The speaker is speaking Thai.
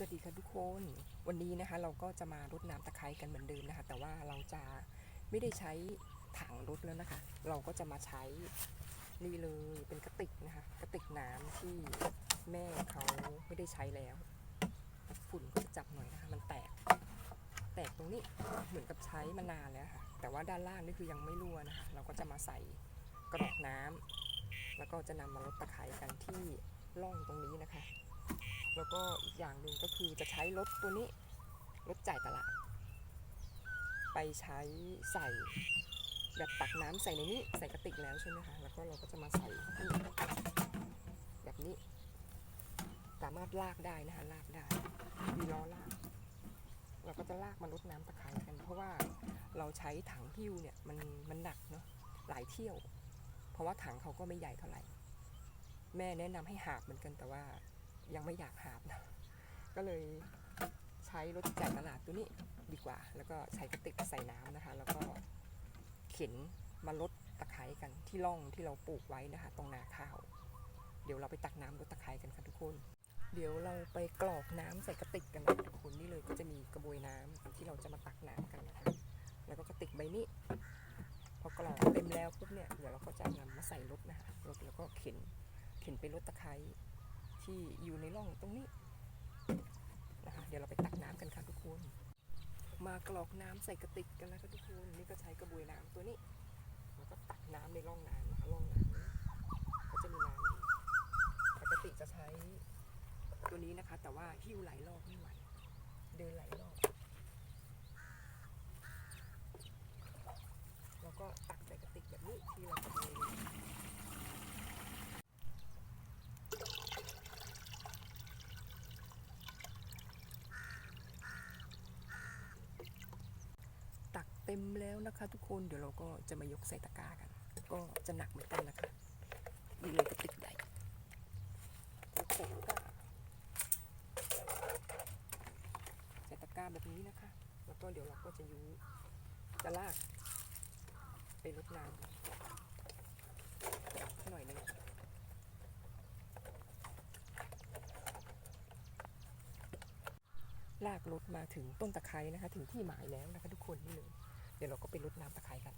สวัสดีค่ะทุกคนวันนี้นะคะเราก็จะมารดน้ำตะไคร้กันเหมือนเดิมนะคะ แต่ว่าเราจะไม่ได้ใช้ถังรดแล้วนะคะ เราก็จะมาใช้นี่เลยเป็นกระติกนะคะ กระติกน้ำที่แม่เขาไม่ได้ใช้แล้ว ฝุ่นก็จะจับหน่อยนะคะ มันแตก แตกตรงนี้เหมือนกับใช้มานานแล้วค่ะ แต่ว่าด้านล่างนี่คือยังไม่รั่วนะคะ เราก็จะมาใส่กระบอกน้ำแล้วก็จะนำมารดตะไคร้กันที่ร่องตรงนี้นะคะ แล้วก็อีกอย่างหนึ่งก็คือจะใช้รถตัวนี้รถจ่ายตลาด ไปใช้ใส่แบบตักน้ำใส่ในนี้ใส่กระติกแล้วใช่ไหมคะแล้วก็เราก็จะมาใส่แบบนี้ สามารถลากได้นะคะลากได้มีล้อลากเราก็จะลากมาลดน้ำตะไคร้กัน เพราะว่าเราใช้ถังหิ้วเนี่ยมันมันหนักเนาะหลายเที่ยว เพราะว่าถังเขาก็ไม่ใหญ่เท่าไหร่ แม่แนะนำให้หาบเหมือนกันแต่ว่า ยังไม่อยากหาบนะ ก็เลยใช้รถจ่ายตลาดตัวนี้ดีกว่า แล้วก็ใช้กระติกใส่น้ำนะคะ แล้วก็เข็นมาลดตะไคร้กันที่ร่องที่เราปลูกไว้นะคะ ตรงนาข้าว เดี๋ยวเราไปตักน้ำลดตะไคร้กันค่ะทุกคน เดี๋ยวเราไปกรอกน้ำใส่กระติกกันนะทุกคนนี่เลยก็จะมีกระบวยน้ำที่เราจะมาตักน้ำกันนะคะแล้วก็กระติกใบนี้พอกรอกเต็มแล้วปุ๊บเนี่ยเดี๋ยวเราก็จะนำมาใส่รถนะคะรถแล้วก็เข็นเข็นไปรถตะไคร้ ที่อยู่ในร่องตรงนี้นะคะเดี๋ยวเราไปตักน้ำกันค่ะทุกคน มากรอกน้ำใส่กระติกกันแล้วค่ะทุกคนนี่ก็ใช้กระบวยน้ำตัวนี้แล้วก็ตักน้ำในร่องน้ำนะคะร่องน้ำก็จะมีน้ำปกติจะใช้ตัวนี้นะคะ แต่ว่าหิ้วหลายรอบไม่ไหวเดินหลายรอบแล้วก็ตักใส่กระติกแบบนี้ที่เรากระบวย ตัก เต็มแล้วนะคะ ทุกคนเดี๋ยวเราก็จะมายกใส่ตะกร้ากัน ก็จะหนักเหมือนกันนะคะนี่เลยกระติกใหญ่ยกใส่ตะกร้าใส่ตะกร้าแบบนี้นะคะ แล้วก็เดี๋ยวเราก็จะยูจะลาก ไปรดน้ำหน่อยนึงลากรถมาถึงต้นตะไคร้นะคะ ถึงที่หมายแล้วนะคะ ทุกคนนี่เลย เดี๋ยวเราก็ไปรดน้ำตะไคร้กัน